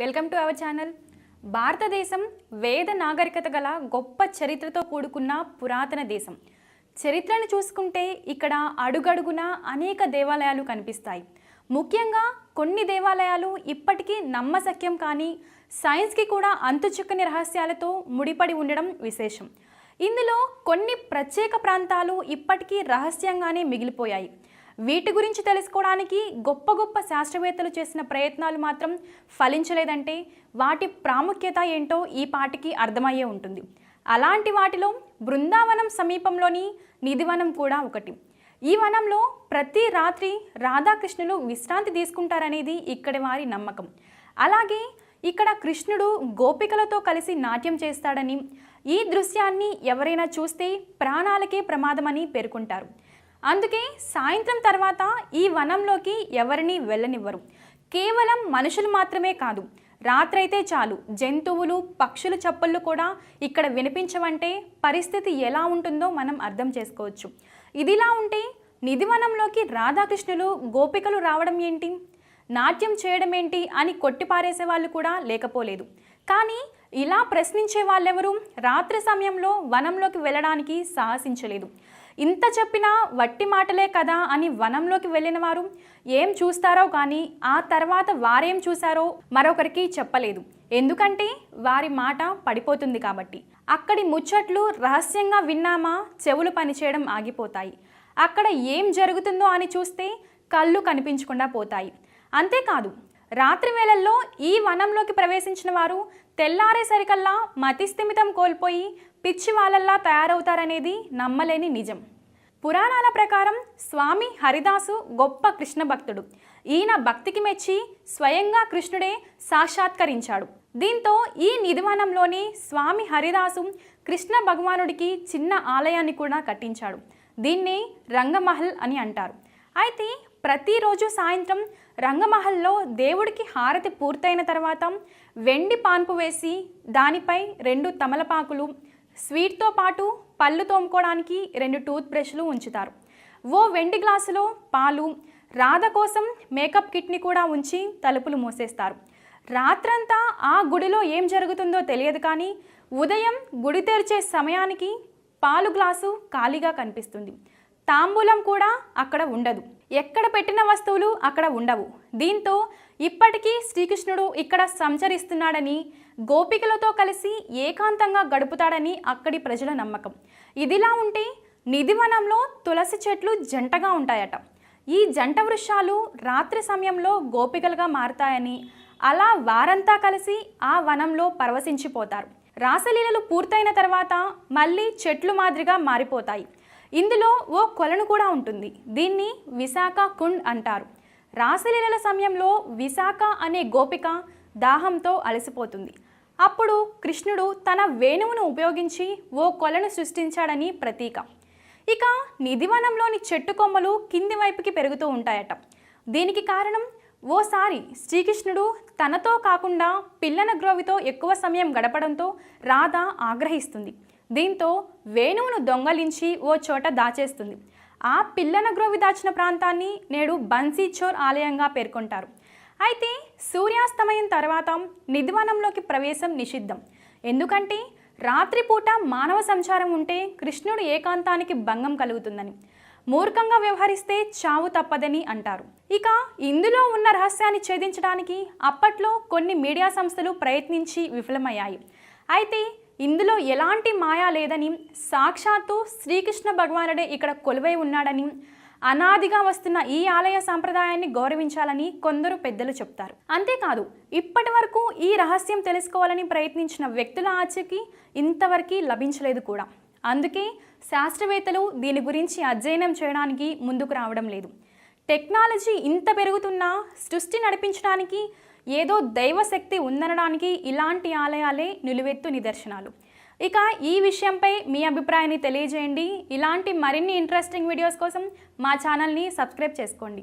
Welcome to our channel. భారతదేశం వేద నాగరికత గల గొప్ప చరిత్రతో కూడుకున్న పురాతన దేశం. చరిత్రను చూసుకుంటే ఇక్కడ అడుగడుగున అనేక దేవాలయాలు కనిపిస్తాయి. ముఖ్యంగా కొన్ని దేవాలయాలు ఇప్పటికీ నమ్మశక్యం కానీ సైన్స్కి కూడా అంతుచిక్కని రహస్యాలతో ముడిపడి ఉండడం విశేషం. ఇందులో కొన్ని ప్రత్యేక ప్రాంతాలు ఇప్పటికీ రహస్యంగానే మిగిలిపోయాయి. వీటి గురించి తెలుసుకోవడానికి గొప్ప గొప్ప శాస్త్రవేత్తలు చేసిన ప్రయత్నాలు మాత్రం ఫలించలేదంటే వాటి ప్రాముఖ్యత ఏంటో ఈ పాటికి అర్థమయ్యే ఉంటుంది. అలాంటి వాటిలో బృందావనం సమీపంలోని నిధివనం కూడా ఒకటి. ఈ వనంలో ప్రతి రాత్రి రాధాకృష్ణులు విశ్రాంతి తీసుకుంటారనేది ఇక్కడి వారి నమ్మకం. అలాగే ఇక్కడ కృష్ణుడు గోపికలతో కలిసి నాట్యం చేస్తాడని ఈ దృశ్యాన్ని ఎవరైనా చూస్తే ప్రాణాలకే ప్రమాదమని పేర్కొంటారు. అందుకే సాయంత్రం తర్వాత ఈ వనంలోకి ఎవరిని వెళ్ళనివ్వరు. కేవలం మనుషులు మాత్రమే కాదు రాత్రైతే చాలు జంతువులు పక్షుల చప్పళ్ళు కూడా ఇక్కడ వినిపించవంటే పరిస్థితి ఎలా ఉంటుందో మనం అర్థం చేసుకోవచ్చు. ఇదిలా ఉంటే నిధివనంలోకి రాధాకృష్ణులు గోపికలు రావడం ఏంటి? నాట్యం చేయడం ఏంటి అని కొట్టిపారేసే వాళ్ళు కూడా లేకపోలేదు. కానీ ఇలా ప్రశ్నించే వాళ్ళెవరూ రాత్రి సమయంలో వనంలోకి వెళ్ళడానికి సాహసించలేదు. ఇంత చెప్పినా వట్టి మాటలే కదా అని వనంలోకి వెళ్ళిన వారు ఏం చూస్తారో కానీ ఆ తర్వాత వారేం చూశారో మరొకరికి చెప్పలేదు. ఎందుకంటే వారి మాట పడిపోతుంది కాబట్టి. అక్కడి ముచ్చట్లు రహస్యంగా విన్నామా? చెవులు పనిచేయడం ఆగిపోతాయి. అక్కడ ఏం జరుగుతుందో అని చూస్తే కళ్ళు కనిపించకుండా పోతాయి. అంతేకాదు రాత్రి వేళల్లో ఈ వనంలోకి ప్రవేశించిన వారు తెల్లారేసరికల్లా మతిస్థిమితం కోల్పోయి పిచ్చి వాళ్ళల్లా తయారవుతారనేది నమ్మలేని నిజం. పురాణాల ప్రకారం స్వామి హరిదాసు గొప్ప కృష్ణ భక్తుడు. ఈయన భక్తికి మెచ్చి స్వయంగా కృష్ణుడే సాక్షాత్కరించాడు. దీంతో ఈ నిధివనంలోని స్వామి హరిదాసు కృష్ణ భగవానుడికి చిన్న ఆలయాన్ని కూడా కట్టించాడు. దీన్ని రంగమహల్ అని అంటారు. అయితే ప్రతిరోజు సాయంత్రం రంగమహల్లో దేవుడికి హారతి పూర్తయిన తర్వాత వెండి పాన్పు వేసి దానిపై రెండు తమలపాకులు స్వీట్తో పాటు పళ్ళు తోముకోవడానికి రెండు టూత్ బ్రష్లు ఉంచుతారు. ఓ వెండి గ్లాసులో పాలు రాధ కోసం మేకప్ కిట్ని కూడా ఉంచి తలుపులు మూసేస్తారు. రాత్రంతా ఆ గుడిలో ఏం జరుగుతుందో తెలియదు కానీ ఉదయం గుడి తెరిచే సమయానికి పాలు గ్లాసు ఖాళీగా కనిపిస్తుంది. తాంబూలం కూడా అక్కడ ఉండదు. ఎక్కడ పెట్టిన వస్తువులు అక్కడ ఉండవు. దీంతో ఇప్పటికీ శ్రీకృష్ణుడు ఇక్కడ సంచరిస్తున్నాడని గోపికలతో కలిసి ఏకాంతంగా గడుపుతాడని అక్కడి ప్రజల నమ్మకం. ఇదిలా ఉంటే నిధివనంలో తులసి చెట్లు జంటగా ఉంటాయట. ఈ జంట వృక్షాలు రాత్రి సమయంలో గోపికలుగా మారతాయని అలా వారంతా కలిసి ఆ వనంలో పరవశించిపోతారు. రాసలీలలు పూర్తయిన తర్వాత మళ్ళీ చెట్లు మాదిరిగా మారిపోతాయి. ఇందులో ఓ కొలను కూడా ఉంటుంది. దీన్ని విశాఖ కుండ్ అంటారు. రాసలీలల సమయంలో విశాఖ అనే గోపిక దాహంతో అలసిపోతుంది. అప్పుడు కృష్ణుడు తన వేణువును ఉపయోగించి ఓ కొలను సృష్టించాడని ప్రతీక. ఇక నిధివనంలోని చెట్టు కొమ్మలు కింది వైపుకి పెరుగుతూ ఉంటాయట. దీనికి కారణం ఓసారి శ్రీకృష్ణుడు తనతో కాకుండా పిల్లన గ్రోవితో ఎక్కువ సమయం గడపడంతో రాధ ఆగ్రహిస్తుంది. దీంతో వేణువును దొంగలించి ఓ చోట దాచేస్తుంది. ఆ పిల్లన గ్రోవి దాచిన ప్రాంతాన్ని నేడు బన్సీచోర్ ఆలయంగా పేర్కొంటారు. అయితే సూర్యాస్తమయం తర్వాత నిధివనంలోకి ప్రవేశం నిషిద్ధం. ఎందుకంటే రాత్రిపూట మానవ సంచారం ఉంటే కృష్ణుడు ఏకాంతానికి భంగం కలుగుతుందని మూర్ఖంగా వ్యవహరిస్తే చావు తప్పదని అంటారు. ఇక ఇందులో ఉన్న రహస్యాన్ని ఛేదించడానికి అప్పట్లో కొన్ని మీడియా సంస్థలు ప్రయత్నించి విఫలమయ్యాయి. అయితే ఇందులో ఎలాంటి మాయా లేదని సాక్షాత్తు శ్రీకృష్ణ భగవానుడే ఇక్కడ కొలువై ఉన్నాడని అనాదిగా వస్తున్న ఈ ఆలయ సాంప్రదాయాన్ని గౌరవించాలని కొందరు పెద్దలు చెప్తారు. అంతేకాదు ఇప్పటి వరకు ఈ రహస్యం తెలుసుకోవాలని ప్రయత్నించిన వ్యక్తుల ఆచకి ఇంతవరకు లభించలేదు కూడా. అందుకే శాస్త్రవేత్తలు దీని గురించి అధ్యయనం చేయడానికి ముందుకు రావడం లేదు. టెక్నాలజీ ఇంత పెరుగుతున్నా సృష్టి నడిపించడానికి ఏదో దైవశక్తి ఉందనడానికి ఇలాంటి ఆలయాలే నిలువెత్తు నిదర్శనాలు. ఇక ఈ విషయంపై మీ అభిప్రాయాన్ని తెలియజేయండి. ఇలాంటి మరిన్ని ఇంట్రెస్టింగ్ వీడియోస్ కోసం మా ఛానల్ని సబ్స్క్రైబ్ చేసుకోండి.